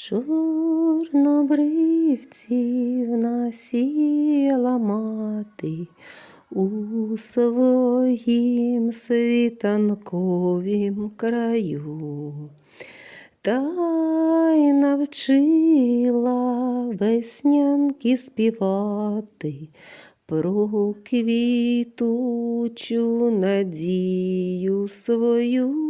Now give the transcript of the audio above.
Чорнобривців насіяла мати у своїм світанковім краю, та й навчила веснянки співати про квітучу надію свою.